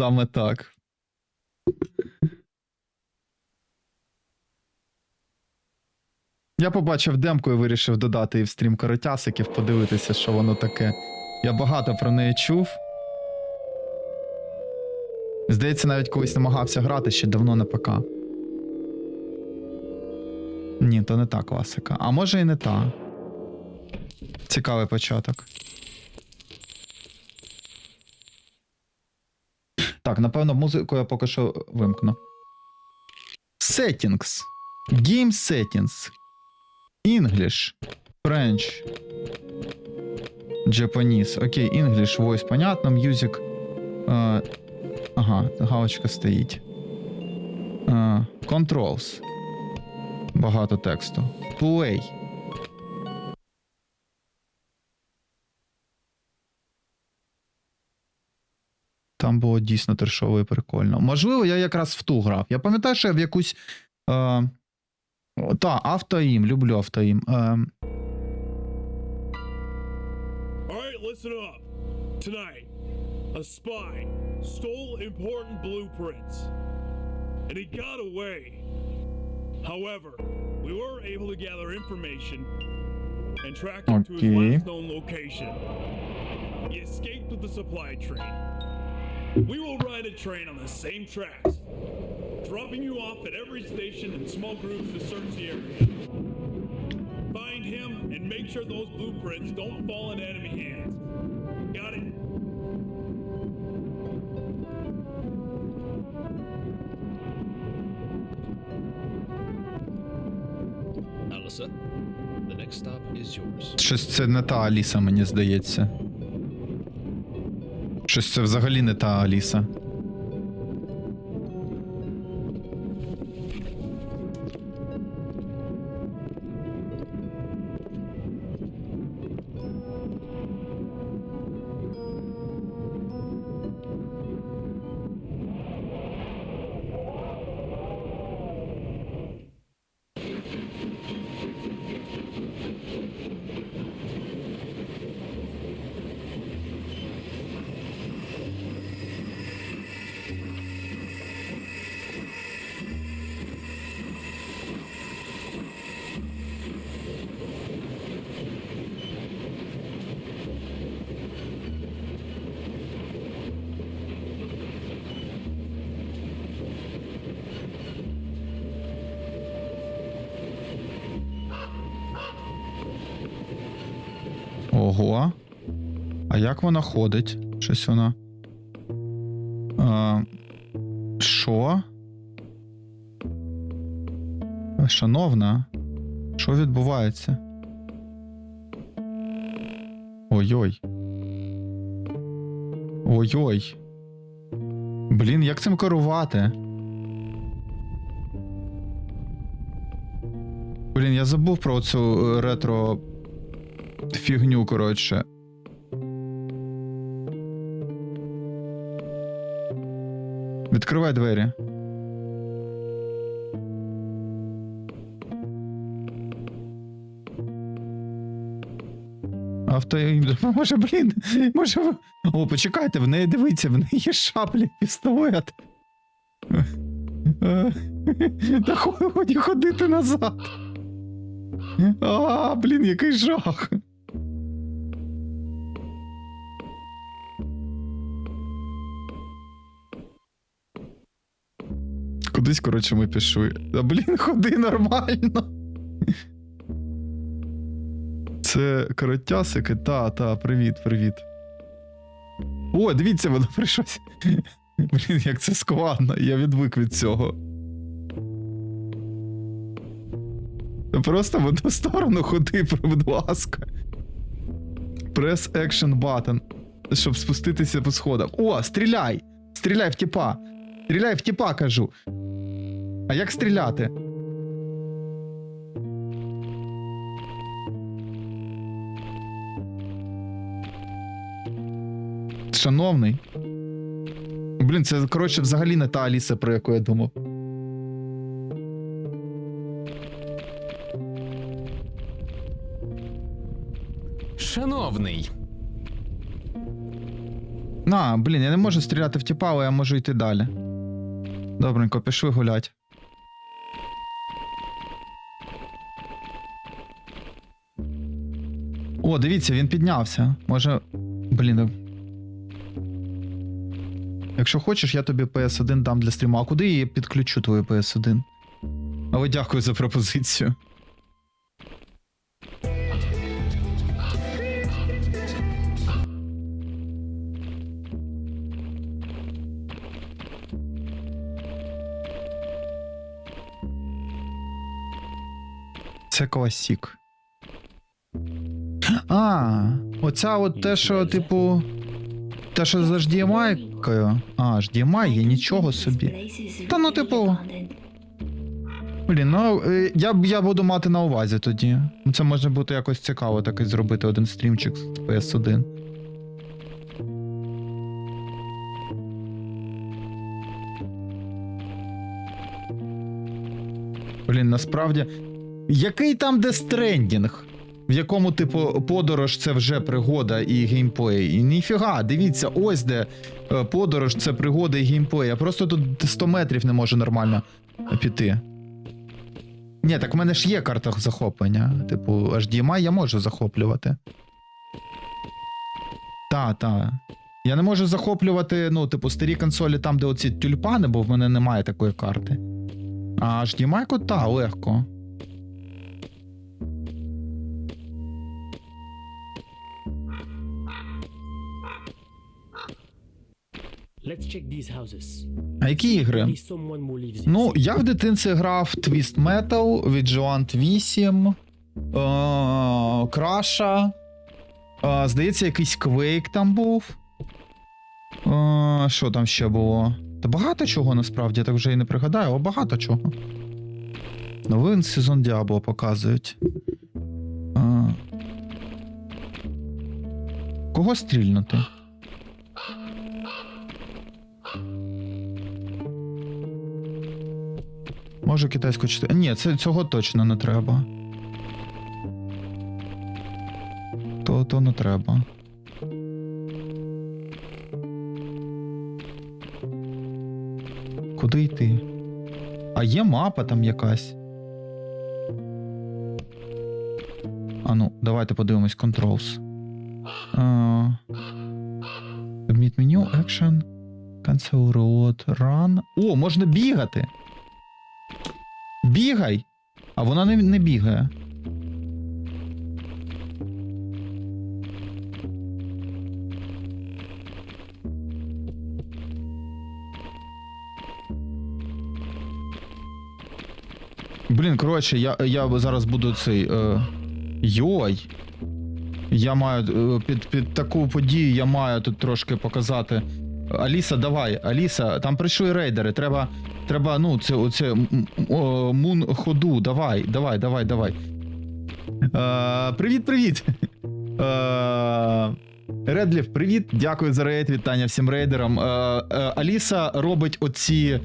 Саме так. Я побачив демку і вирішив додати її в стрім коротясиків, подивитися, що воно таке. Я багато про неї чув. Здається, навіть колись намагався грати ще давно на ПК. Ні, то не та класика. А може і не та. Цікавий початок. Так, напевно, музику я поки що вимкну. Settings. Game settings. English. French. Japanese. Окей, English, voice, понятно. Music. Е, ага, галочка стоїть. Е, controls. Багато тексту. Play. Там було дійсно трешово і прикольно. Можливо, я якраз в ту грав. Я пам'ятаю, що я в якусь. Е, та, автоїм, люблю автоїм. Е, listen up. Tonight, a spy stole important blueprints. And he got away. However, we were able to gather information and track him okay. to his last known location. He escaped with the supply train. We will ride a train on the same tracks, dropping you off at every station in small groups to search the area. Find him and make sure those blueprints don't fall in enemy hands. Got it? Alyssa, the next stop is yours. щось це не та Аліса, мені здається. Щось це взагалі не та Аліса. А як вона ходить? Щось вона. А, що? Шановна, що відбувається? Ой-ой. Ой-ой. Блін, як цим керувати? Блін, я забув про цю е, ретро фігню, коротше. Відкривай двері. Авто їм допоможе, блін. Може. О, почекайте, в неї дивіться, в неї є шаблі, пістолет. Та ході ходити назад. А, блін, який жах. Кудись, коротше, ми пішли. Та блін, ходи нормально. Це коротясики, та, та, привіт, привіт. О, дивіться, воно прийшлось. Блін, як це складно, я відвик від цього. Просто в одну сторону ходи, будь ласка. Press Action Button, щоб спуститися по сходах. О, стріляй! Стріляй в тіпа! Стріляй в тіпа, кажу. А як стріляти? Шановний. Блін, це, коротше, взагалі не та Аліса, про яку я думав. Шановний, А, блін, я не можу стріляти в тіпа, але я можу йти далі. Добренько, пішли гулять. О, дивіться, він піднявся. Може. Блін. Якщо хочеш, я тобі PS1 дам для стріму. А куди я підключу твою PS1? Але дякую за пропозицію. Це класік. А, оця от те, що, типу. Те, що з HDMI-кою. А, HDMI є нічого собі. Та ну, типу. Блін, ну е, я, я буду мати на увазі тоді. Це може бути якось цікаво такий зробити один стрімчик з PS1. Блін, насправді. Який там дестрендінг? В якому, типу, подорож це вже пригода і геймплей. І ніфіга, дивіться, ось де е, подорож це пригода і геймплей. Я просто тут 100 метрів не можу нормально піти. Ні, так в мене ж є карта захоплення. Типу, HDMI я можу захоплювати. Та, та. Я не можу захоплювати, ну, типу, старі консолі там, де оці тюльпани, бо в мене немає такої карти. А HDMI-ку, та, легко. Let's check these houses. А які ігри? Ну, я в дитинстві грав Twist Metal, Vigilant 8, е- Краша. Е, здається, якийсь Quake там був. Е, що там ще було? Та багато чого насправді, я так вже і не пригадаю, але багато чого. Новин сезон Діабло показують. Е, кого стрільнути? Може китайську читати. Ні, це, цього точно не треба. То, то не треба. Куди йти? А є мапа там якась. А ну, давайте подивимось Controls. Uh, Submit menu, Action, Cancel Reload, Run. О, можна бігати. Бігай! А вона не, не бігає. Блін, коротше, я, я зараз буду цей. Е, йой. Я маю е, під, під таку подію я маю тут трошки показати. Аліса, давай, Аліса, там прийшли рейдери. Треба. Треба, ну, це оце мун ходу. Давай, давай, давай, давай. Е, привіт, привіт. Е, Редлів, привіт, дякую за рейд, вітання всім рейдерам. Е, Аліса робить оці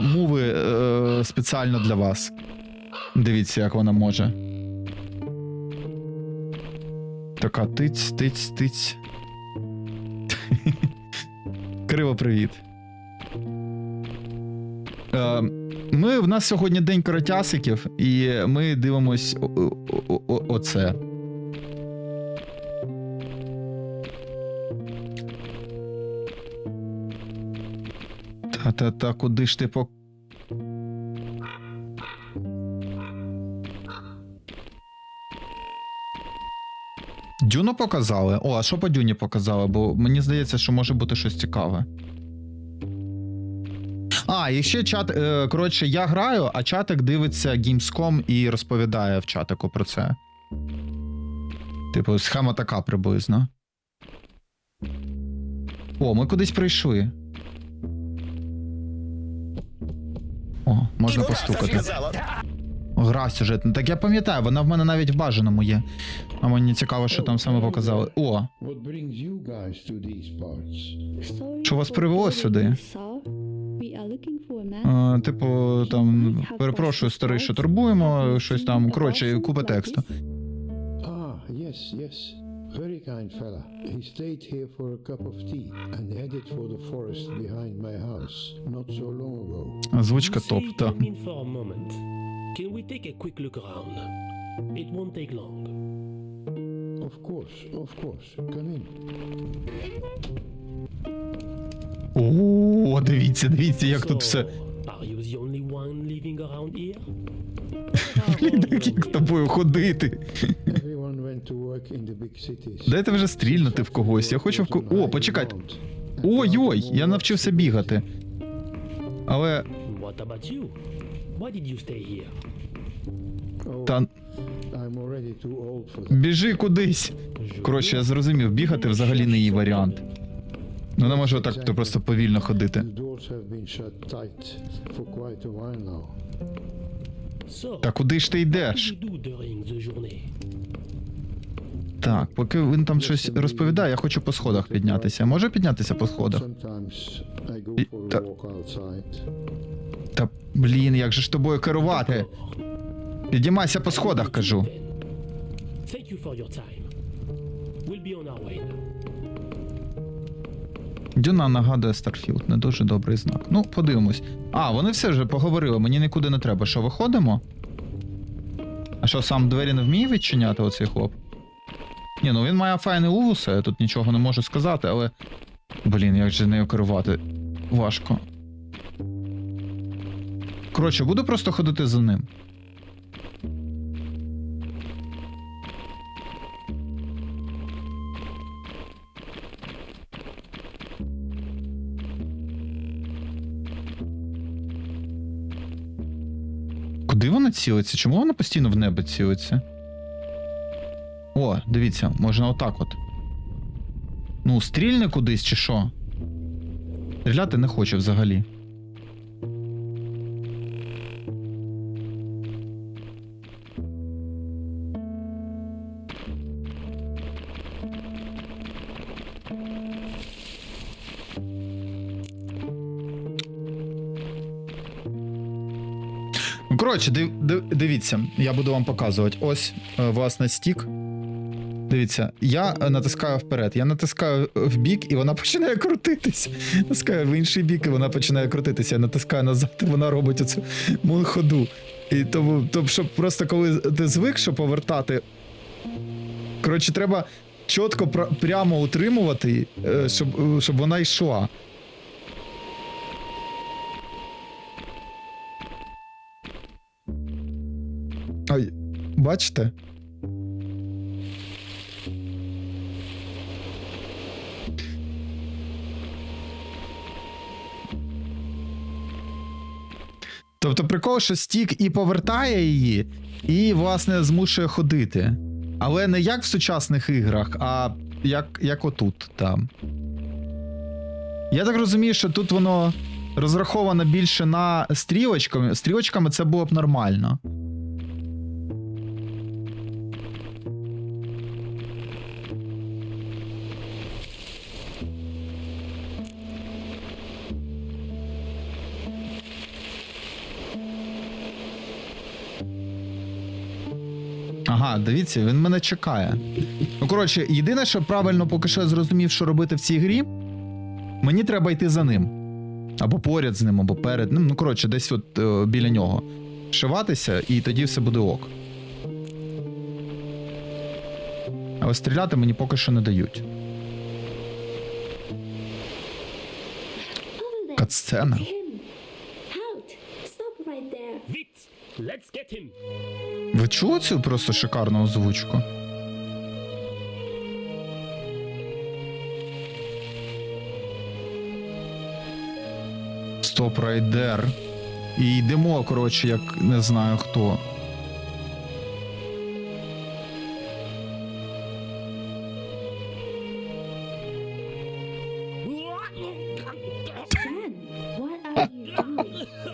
муви е, спеціально для вас. Дивіться, як вона може. Така тиць, тиць, тиць. Криво, привіт. Е, ми, в нас сьогодні день коротясиків, і ми дивимось о- о- о- оце. Та-та-та, куди ж ти по. Дюну показали? О, а що по Дюні показали? Бо мені здається, що може бути щось цікаве. А, і ще чат. Е, коротше, я граю, а чатик дивиться Gamescom і розповідає в чатику про це. Типу, схема така приблизно. О, ми кудись прийшли. О, можна постукати. Гра сюжетна. Так я пам'ятаю, вона в мене навіть в бажаному є. А мені цікаво, що там саме показали. О? Що вас привело сюди? Типу, там, перепрошую, старий, що турбуємо, щось там, коротше, купа тексту. Yes, yes. Very kind fella. He stayed here for a cup of tea and headed for the forest behind my house not so long ago. Say топ, you Can we take a quick look around? It won't take long. Of course, of course. Come in. О, дивіться, дивіться, як тут все. Are you the only one living around here? Блін, як з тобою ходити. Everyone went to work in the big cities. Дайте вже стрільнути в когось. Я хочу в ко... О, почекайте. Ой-ой, я навчився бігати. Але. What about you? Why did you stay here? Та I'm already too old for that. біжи кудись. Коротше, я зрозумів, бігати взагалі не її варіант. Ну, Вона може отак то просто повільно ходити. The doors have been shut tight for quite a while now. So, Та куди ж ти йдеш? Так, поки він там щось розповідає, я хочу по сходах піднятися. Може піднятися по сходах? Sometimes I go І- for a та- walk outside. Та блін, як же ж тобою керувати? Підіймайся по сходах, кажу. Дюна нагадує Старфілд, не дуже добрий знак. Ну, подивимось. А, вони все вже поговорили, мені нікуди не треба. Що, виходимо? А що, сам двері не вміє відчиняти оцей хлоп? Ні, ну він має файний увуса, я тут нічого не можу сказати, але. Блін, як же нею керувати? Важко. Коротше, буду просто ходити за ним. Куди вона цілиться? Чому вона постійно в небо цілиться? О, дивіться, можна отак от. Ну, стрільне кудись чи що? Стріляти не хоче взагалі. Коротше, див, див, дивіться, я буду вам показувати. Ось, е, власне, стік. Дивіться, я е, натискаю вперед, я натискаю в бік, і вона починає крутитись. Натискаю в інший бік, і вона починає крутитися. Я натискаю назад, і вона робить оцю мою ходу. І тому, тому, щоб просто коли ти звик, що повертати. Коротше, треба чітко прямо утримувати, е, щоб, е, щоб вона йшла. Бачите? Тобто прикол, що стік і повертає її, і, власне, змушує ходити. Але не як в сучасних іграх, а як, як отут там. Я так розумію, що тут воно розраховано більше на стрілочками. Стрілочками це було б нормально. Ага, дивіться, він мене чекає. Ну, коротше, єдине, що правильно поки що я зрозумів, що робити в цій грі, мені треба йти за ним. Або поряд з ним, або перед ним. Ну, коротше, десь от е, біля нього. Шиватися, і тоді все буде ок. Але стріляти мені поки що не дають. Катсцена. Ви чули цю просто шикарну озвучку? Стоп райдер. І йдемо, коротше, як не знаю хто.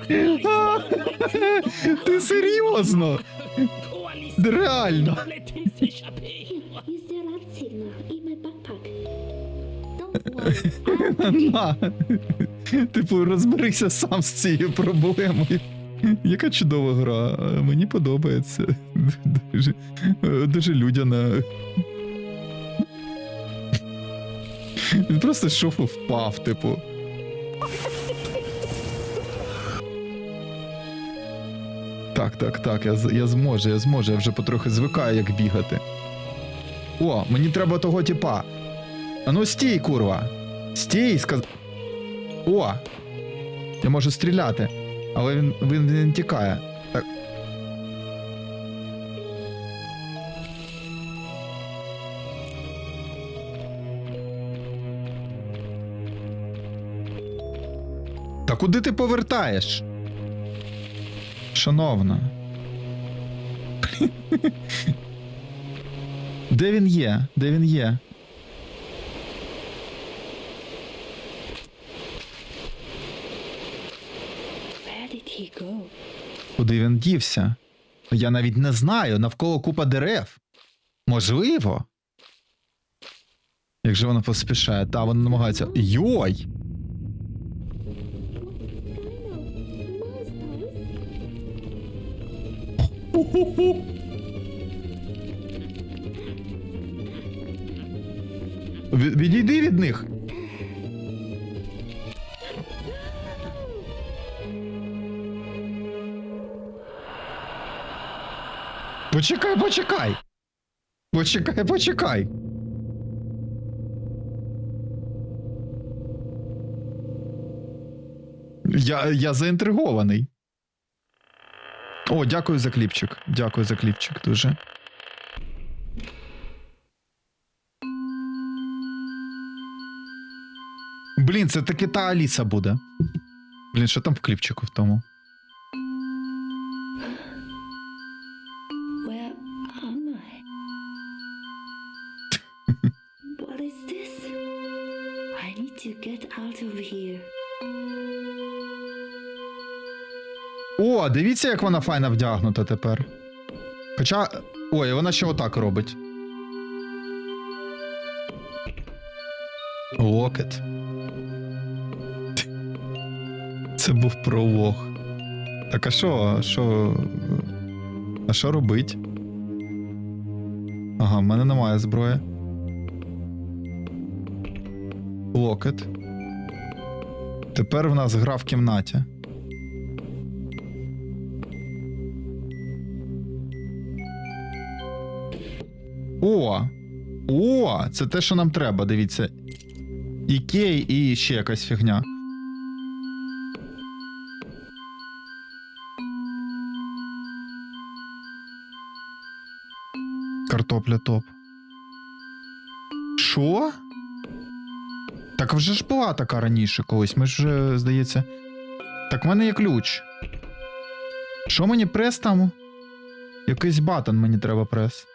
Ти серйозно? Worry. Типу, розберися сам з цією проблемою. Яка чудова гра. Мені подобається. Дуже, дуже людяна. Він просто і впав, типу. Так, так, так, я, я зможу, я зможу, я вже потрохи звикаю, як бігати. О, мені треба того типа. А стій, курва. Стій, сказ. О! Я можу стріляти, але він, він, він тікає. Так. Та куди ти повертаєш? Шановна. Де він є? Де він є? Where did he go? Куди він дівся? Я навіть не знаю, навколо купа дерев. Можливо. Як же вона поспішає? Та вона намагається. Йой! Від- Відійди від них. Почекай, почекай. Почекай, почекай. Я, я заінтригований. О, дякую за кліпчик. Дякую за кліпчик дуже. Блін, це таки та Аліса буде. Блін, що там в кліпчику в тому? Дивіться, як вона файно вдягнута тепер. Хоча. Ой, вона ще отак робить. Локет. Це був пролог. Так а що? А що. А що робить? Ага, в мене немає зброї. Локет. Тепер в нас гра в кімнаті. Це те, що нам треба, дивіться. Ікей і ще якась фігня. Картопля топ. Що? Так вже ж була така раніше колись. Ми ж, вже, здається. Так в мене є ключ. Що мені прес там? Якийсь батон мені треба прес.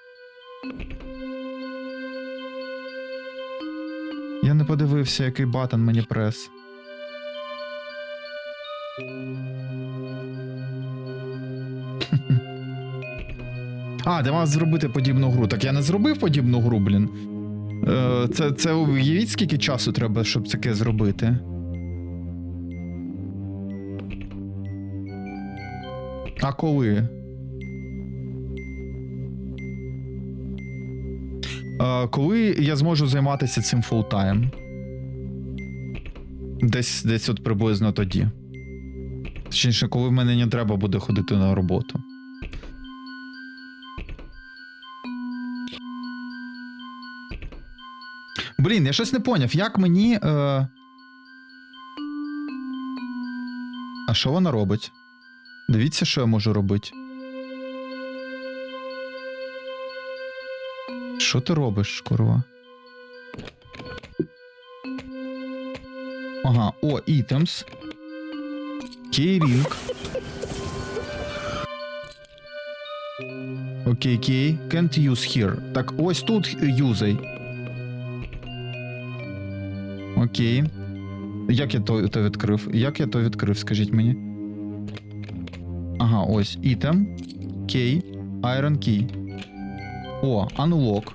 Подивився, який батон мені прес. А, де вас зробити подібну гру. Так я не зробив подібну гру, блін. Е, це, це уявіть, скільки часу треба, щоб таке зробити. А коли? Коли я зможу займатися цим фултайм? Десь, десь от приблизно тоді. Точніше, коли в мене не треба буде ходити на роботу. Блін, я щось не поняв, як мені. Е... А що вона робить? Дивіться, що я можу робити. Що ти робиш, курва? Ага, о, items. Keyring. Окей, кей. Can't use here. Так, ось тут юзай. Окей. Як я то, то відкрив? Як я то відкрив, скажіть мені? Ага, ось. Item. Key. Iron key. О, unlock.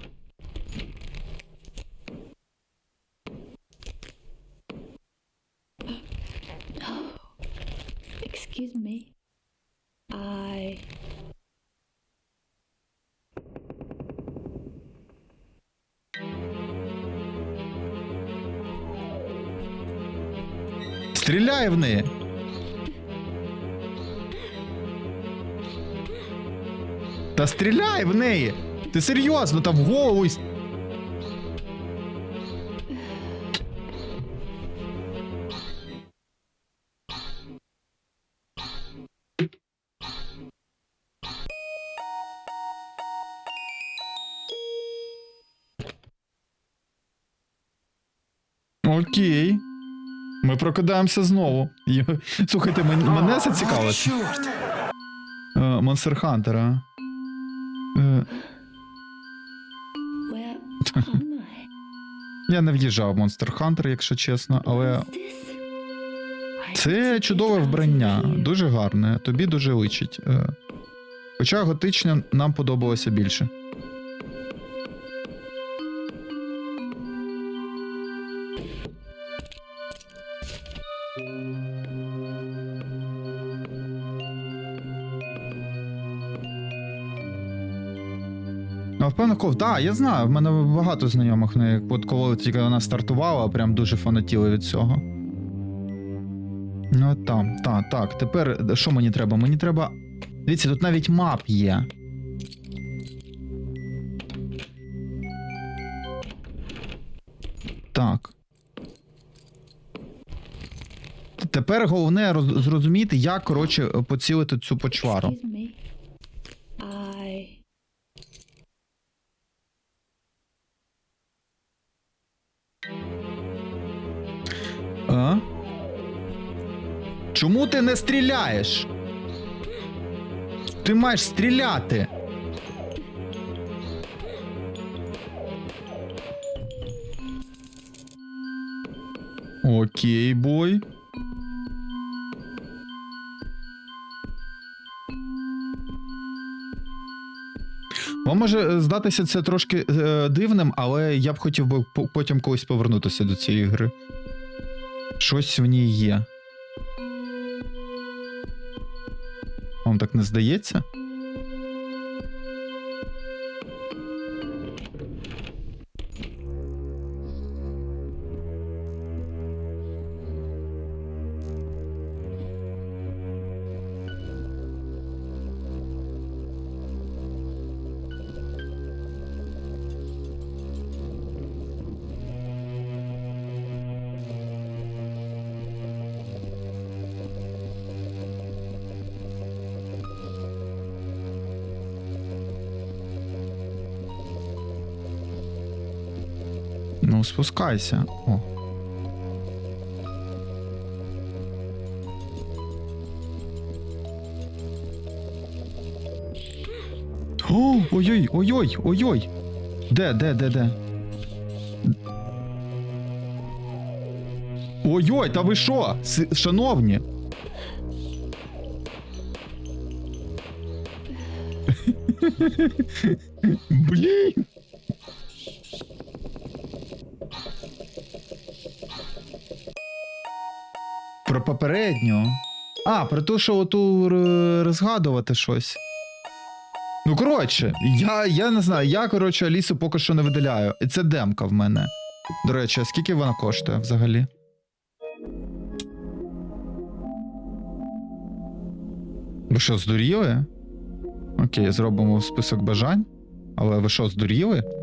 Excuse me. I. Стріляй в неї. Та стріляй в неї! Ти серйозно там в голову. Окей. Ми прокидаємося знову. Слухайте, мен- мене зацікавило. Е, Монстер Хантера. Е? Я не в'їжджав в Monster Hunter, якщо чесно, але це чудове вбрання, дуже гарне, тобі дуже личить. Е, Хоча готичне нам подобалося більше. Ну, впевнено, ков, так, я знаю. В мене багато знайомих неї. От коли тільки вона стартувала, прям дуже фанатіли від цього. Ну там, так, так. Тепер що мені треба? Мені треба. Дивіться, тут навіть мап є. Так. Тепер головне роз- зрозуміти, як коротше поцілити цю почвару. Чому ти не стріляєш? Ти маєш стріляти. Окей, бой. Вам може здатися це трошки е, дивним, але я б хотів би потім колись повернутися до цієї гри. Щось в ній є. Так не здається? Ну, спускайся. О. Ой-ой, ой-ой, ой-ой. Де, де, де, де? Ой-ой, та ви що? Шановні. Блін. Попередню. А, про те, що оту розгадувати щось. Ну, коротше, я, я не знаю, я, коротше, Алісу поки що не виділяю. І це демка в мене. До речі, а скільки вона коштує взагалі? Ви що, здуріли? Окей, зробимо список бажань. Але ви що, здуріли?